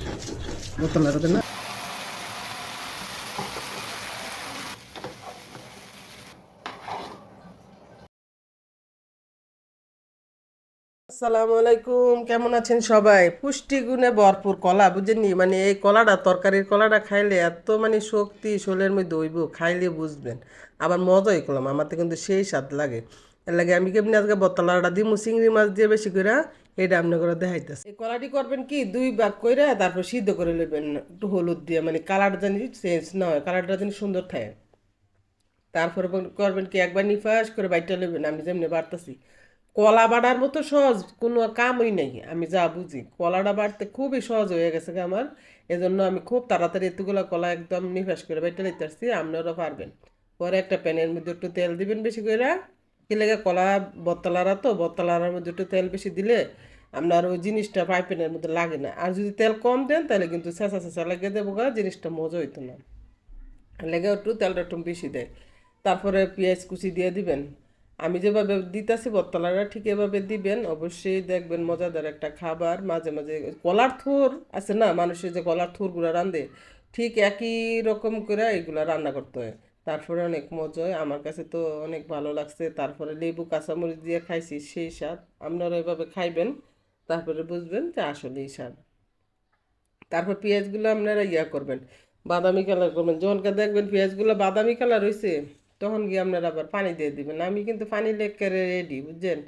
আর না। আসসালামু আলাইকুম, কেমন আছেন সবাই? পুষ্টিগুণে ভরপুর কলা, বুঝেননি? মানে এই কলাটা, তরকারির কলাটা খাইলে এত মানে শক্তি শরীরের মধ্যে হইব, খাইলে বুঝবেন। আবার মজাই করলাম, আমার তো কিন্তু সেই স্বাদ লাগে। এর লাগে আমি কেমনি আজকে বতলাটা দিমু, চিংড়ি মাছ দিয়ে বেশি করে এটা আপনি করে দেখাইতেছে। এই কলাটি করবেন কি, দুই ভাগ করে তারপর সিদ্ধ করে নেবেন একটু হলুদ দিয়ে মানে কালার জানি চেঞ্জ না হয় কালারটা জানি সুন্দর থাকে। তারপরে করবেন কি, একবার নিফাস করে বাইটা নেবেন আমি যেমনি বাড়তেছি। কলা বাড়ার মতো সহজ, কোনো কামই নেই, আমি যা বুঝি। কলাটা বাড়তে খুবই সহজ হয়ে গেছে আমার, এজন্য আমি খুব তাড়াতাড়ি এতগুলো কলা একদম নিফাস করে বাইটা নিতে আসছি আপনারাও পারবেন। পরে একটা প্যানের মধ্যে একটু তেল দিবেন বেশি করে কি লাগে কলা বতলারা তো বতলারার মধ্যে একটু তেল বেশি দিলে আপনার ওই জিনিসটা পাইপেনের মধ্যে লাগে না। আর যদি তেল কম দেন, তাহলে কিন্তু চেঁচা চেঁচা লাগিয়ে দেবো গা, জিনিসটা মজা হইতো না। লেগে একটু তেলটা একটু বেশি দেয়। তারপরে পেঁয়াজ কুচি দিয়ে দিবেন। আমি যেভাবে দিতেছি বতলাটা ঠিক এভাবে দিবেন। অবশ্যই দেখবেন মজাদার একটা খাবার। মাঝে মাঝে কলার থুর আছে না, মানুষের যে কলার থুরগুলো রান্ধে ঠিক একই রকম করে এগুলা রান্না করতে হয়। তারপরে অনেক মজা হয় আমার কাছে তো অনেক ভালো লাগছে। তারপরে লেবু, কাঁচামরিচ দিয়ে খাইছি, সেই স্বাদ। আপনারা এভাবে খাইবেন, তারপরে বুঝবেন যে আসলেই স্বাদ। তারপর পেঁয়াজগুলো আপনারা ইয়া করবেন, বাদামি কালার করবেন। যখনকে দেখবেন পেঁয়াজগুলো বাদামি কালার হয়েছে তখন গিয়ে আপনারা আবার পানি দিয়ে দিবেন। আমি কিন্তু পানি লেগে রেডি বুঝছেন?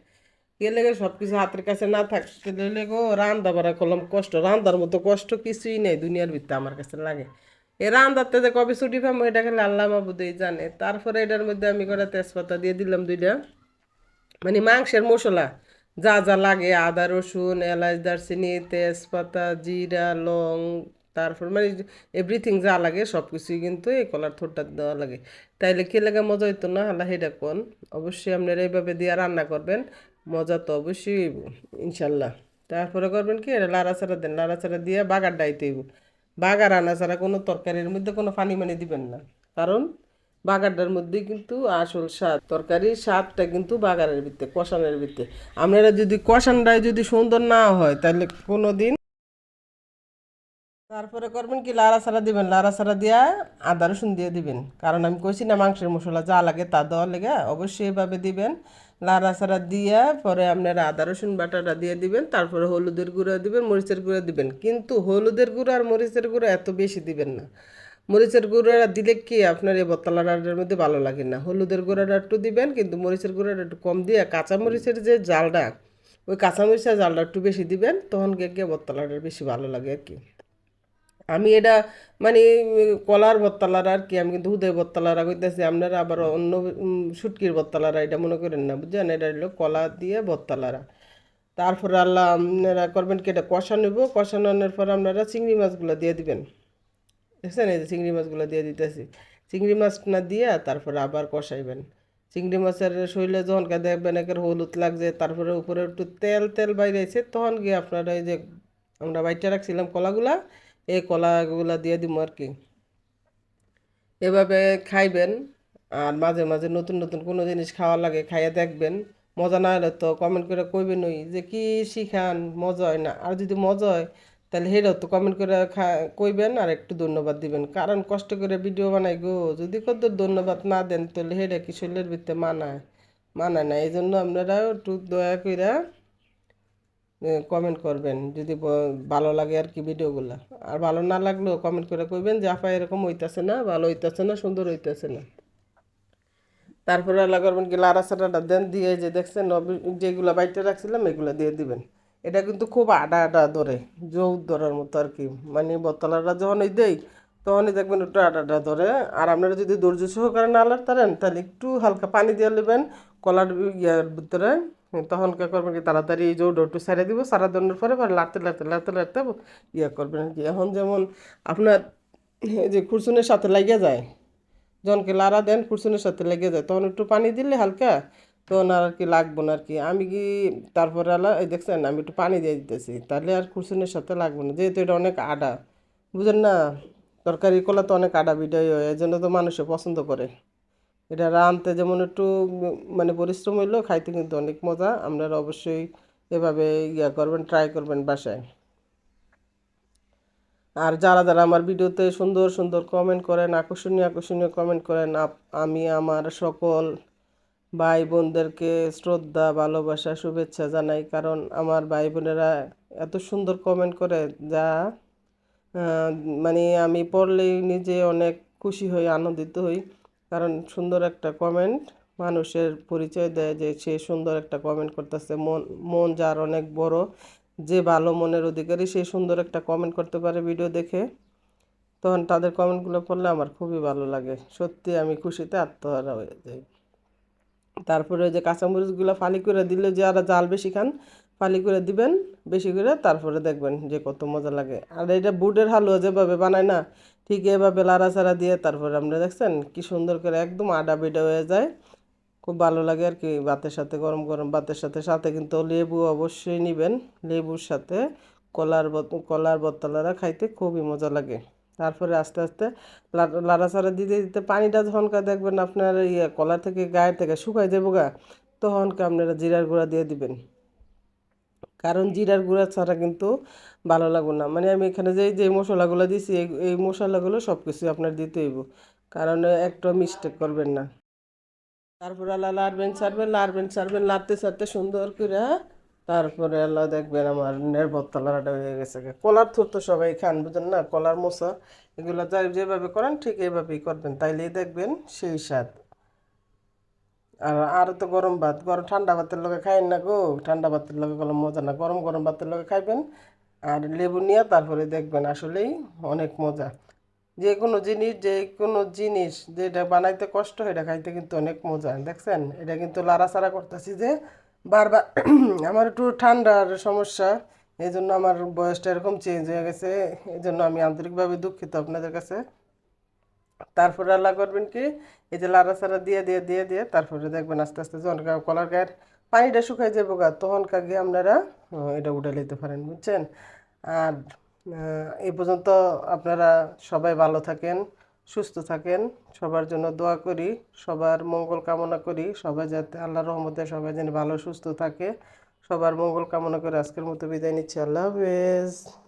কে লেগে সব কিছু হাতের কাছে না থাকতে লেগো রান্দা বাড়া করলাম কষ্ট। রান্নার মতো কষ্ট কিছুই নেই, দুনিয়ার ভিতরে আমার কাছে লাগে। এ রান্দাতে যে কবে ছুটি পাবো, এটা খালি আল্লাহ মাবুদেই জানে। তারপরে এটার মধ্যে আমি করে তেজপাতা দিয়ে দিলাম দুইটা। মানে মাংসের মশলা, যা যা লাগে, আদা, রসুন, এলাচ, দারচিনি, তেজপাতা, জিরা, লং, তারপর মানে এভরিথিং যা লাগে সব কিছুই কিন্তু এই কলার থোরটা দেওয়া লাগে। তাইলে কি লাগে, মজা হইতো না? হালা হেটা কোন? অবশ্যই আপনারা এইভাবে দিয়ে রান্না করবেন, মজা তো অবশ্যই ইনশাল্লাহ। তারপরে করবেন কি, এটা লাড়াচাড়া দেন, লাড়াচাড়া দিয়ে বাগার ডাইতে হইব বাগার আনা ছাড়া কোনো তরকারির মধ্যে কোনো পানি মানি দিবেন না। কারণ বাগারটার মধ্যে কিন্তু আসল স্বাদ। তরকারির স্বাদটা কিন্তু বাগারের ভিতরে কষানের ভিতরে আপনারা যদি কষানটাই যদি সুন্দর না হয়, তাহলে কোনো দিন তারপরে করবেন কি লাড়া ছাড়া দিবেন। লাড়া ছাড়া দিয়া আদা রসুন দিয়ে দিবেন। কারণ আমি কইছি না মাংসের মশলা যা লাগে তা দেওয়ার লেগে অবশ্যই এভাবে দিবেন। লাড়া ছাড়া দিয়া পরে আপনারা আদা, রসুন বাটাটা দিয়ে দিবেন, তারপরে হলুদের গুঁড়া দিবেন, মরিচের গুঁড়া দিবেন। কিন্তু হলুদের গুঁড়া আর মরিচের গুঁড়া এত বেশি দিবেন না। মরিচের গুঁড়া দিলে কি আপনার এই বতলাটার মধ্যে ভালো লাগে না? হলুদের গুঁড়াটা একটু দিবেন, কিন্তু মরিচের গুঁড়াটা একটু কম দিয়ে কাঁচা মরিচের যে জালটা, ওই কাঁচা মরিচের জালটা একটু বেশি দিবেন, তখন গিয়ে গিয়ে বতলাটার বেশি ভালো লাগে আর কি। আমি এটা মানে কলার বত্তালার আর কি আমি কিন্তু হুদয় বত্তালারা আপনারা আবার অন্য উম, শুটকির বত্তালারা এটা মনে করেন না বুঝছেন? এটা হলো কলা দিয়ে বত্তালারা তারপরে আল্লাহ আপনারা করবেন কি এটা কষা নেব কষানোর পর আপনারা চিংড়ি মাছগুলো দিয়ে দিবেন। দেখছেন এই যে চিংড়ি মাছগুলো দিয়ে দিতেছি। চিংড়ি মাছ না দিয়ে তারপরে আবার কষাইবেন। চিংড়ি মাছের শরীরে যখন কা দেখবেন একের হলুদ লাগছে তারপরে উপরে একটু তেল তেল বাইরেছে তখন গিয়ে আপনারা এই যে আমরা বাইটে রাখছিলাম কলাগুলা এই কলাগুলা দিয়ে দিব আর কি। এভাবে খাইবেন আর মাঝে মাঝে নতুন নতুন কোনো জিনিস খাওয়া লাগে খাইয়ে দেখবেন। মজা না হলে তো কমেন্ট করে কইবেন ওই যে কি শিখান, মজা হয় না। আর যদি মজা হয়, তাহলে সেটাও তো কমেন্ট করে কইবেন আর একটু ধন্যবাদ দিবেন। কারণ কষ্ট করে ভিডিও বানাই গো, যদি কত ধন্যবাদ না দেন, তাহলে সেটা কি শরীরের ভিতরে মানায় মানায় না। এই জন্য আপনারা একটু দয়া করে কমেন্ট করবেন। যদি ভালো লাগে আর কি ভিডিওগুলো। আর ভালো না লাগলেও কমেন্ট করে কইবেন যে, আপা, এরকম হইতাছে না, ভালো হইতাছে না, সুন্দর হইতাছে না। তারপরে আল্লাহ করবেন কি লাড়া সাড়াটা দেন দিয়ে যে দেখছেন যেগুলো বাইতে রাখছিলাম, এগুলো দিয়ে দিবেন। এটা কিন্তু খুব আডা আডা ধরে জৌ ধরার মতো আর কি। মানে বোতলাটা যখন এই দেই, তখনই দেখবেন একটু আডা আডা ধরে। আর আপনারা যদি ধৈর্য সহকারে না লাড়তারেন তাহলে একটু হালকা পানি দিয়ে নেবেন, কলার ইয়ার ভিতরে। তখন কে করবেন কি, তাড়াতাড়ি এই জৌটা একটু সারিয়ে দিব, সারা দেওয়ার পরে পরে লাড়তে লাড়তে লাড়তে লাড়তে ইয়ে করবেন কি এখন যেমন আপনার এই যে খুরসুনের সাথে লাগিয়ে যায় যখনকে লাড়া দেন কুরসুনের সাথে লেগে যায়, তখন একটু পানি দিলে হালকা, তখন আর কি লাগবো না আর কি। আমি কি তারপরে আলা, এই দেখছেন, আমি একটু পানি দিয়ে দিতেছি, তাহলে আর কুরসুনের সাথে লাগবে না। যেহেতু এটা অনেক আডা বুঝেন না? তরকারি কলা তো অনেক আডা বিডাই হয়, এই জন্য তো মানুষে পছন্দ করে। এটা রাঁধতে যেমন একটু মানে পরিশ্রম হইলেও খাইতে কিন্তু অনেক মজা। আপনারা অবশ্যই এভাবে ইয়া করবেন ট্রাই করবেন বাসায়। আর যারা যারা আমার ভিডিওতে সুন্দর সুন্দর কমেন্ট করেন, আকর্ষণীয় আকর্ষণীয় কমেন্ট করেন আমি আমার সকল ভাই বোনদেরকে শ্রদ্ধা, ভালোবাসা, শুভেচ্ছা জানাই। কারণ আমার ভাই বোনেরা এত সুন্দর কমেন্ট করে যা মানে আমি পড়লেই নিজে অনেক খুশি হই, আনন্দিত হই। কারণ সুন্দর একটা কমেন্ট মানুষের পরিচয় দেয় যে সে সুন্দর একটা কমেন্ট করতেছে। মন মন যার অনেক বড়, যে ভালো মনের অধিকারী সে সুন্দর একটা কমেন্ট করতে পারে ভিডিও দেখে। তখন তাদের কমেন্টগুলো পড়লে আমার খুবই ভালো লাগে। সত্যি আমি খুশিতে আত্মহারা হয়ে যাই। তারপরে ওই যে কাঁচামরিচগুলো ফালি করে দিলে যারা জাল বেশি খান, ফালি করে দিবেন, বেশি করে তারপরে দেখবেন যে কত মজা লাগে। আর এটা বুটের হালুয়া যেভাবে বানায় না ঠিক এভাবে লাড়াচাড়া দিয়ে তারপরে আপনারা দেখছেন কি সুন্দর করে একদম আডা বিডা হয়ে যায়। খুব ভালো লাগে আর কি ভাতের সাথে, গরম গরম ভাতের সাথে। সাথে কিন্তু লেবু অবশ্যই নেবেন, লেবুর সাথে কলার কলার বোতলারা খাইতে খুবই মজা লাগে। তারপরে আস্তে আস্তে লাড়াচাড়া দিতে দিতে পানিটা যখনকার দেখবেন আপনার ইয়ে কলার থেকে গায়ের থেকে শুকাই দেবো গা তখনকে আপনারা জিরার গুঁড়া দিয়ে দিবেন। কারণ জিরার গুঁড়া ছাড়া কিন্তু ভালো লাগবে না। মানে আমি এখানে যে যে মশলাগুলো দিছি এই মশলাগুলো সব কিছু আপনার দিতে হইব। কারণ একটা মিস্টেক করবেন না। তারপর আল্লাহ লাড়বেন ছাড়বেন লাড়বেন ছাড়বেন লাড়তে ছাড়তে সুন্দর করে তারপরে আল্লাহ দেখবেন আমার নির্ভরতা লাড়াটা হয়ে গেছে কলার থুর তো সবাই খান বুঝেন না? কলার মোসা এগুলো যেভাবে করেন ঠিক এইভাবেই করবেন। তাইলেই দেখবেন সেই স্বাদ। আর আর তো গরম ভাত, গরম ঠান্ডা ভাতের লগে খাইন না গো। ঠান্ডা ভাতের লগে কোনো মজা না, গরম গরম ভাতের লগে খাইবেন। আর লেবু নিয়ে তারপরে দেখবেন আসলেই অনেক মজা। যে কোনো জিনিস যে কোনো জিনিস যেটা বানাইতে কষ্ট এটা খাইতে কিন্তু অনেক মজা, দেখছেন? এটা কিন্তু লাড়াচাড়া করতেছি যে বারবার আমার একটু ঠান্ডার সমস্যা এই জন্য আমার বয়সটা এরকম চেঞ্জ হয়ে গেছে। এই জন্য আমি আন্তরিকভাবে দুঃখিত আপনাদের কাছে। তারপরে আল্লাহ করবেন কি? এই যে লাড়াচাড়া দিয়ে দিয়ে দিয়ে দিয়ে তারপরে দেখবেন আস্তে আস্তে যখন কলার গায়ের পানিটা শুকাই যাব গা, তখন কাগে আপনারা এটা উঠে নিতে পারেন, বুঝছেন? আর এই পর্যন্ত আপনারা সবাই ভালো থাকেন, সুস্থ থাকেন, সবার জন্য দোয়া করি, সবার মঙ্গল কামনা করি, সবাই যাতে আল্লাহ রহমতে সবাই যেন ভালো, সুস্থ থাকে, সবার মঙ্গল কামনা করে আজকের মতো বিদায় নিচ্ছি, আল্লাহ হাফেজ।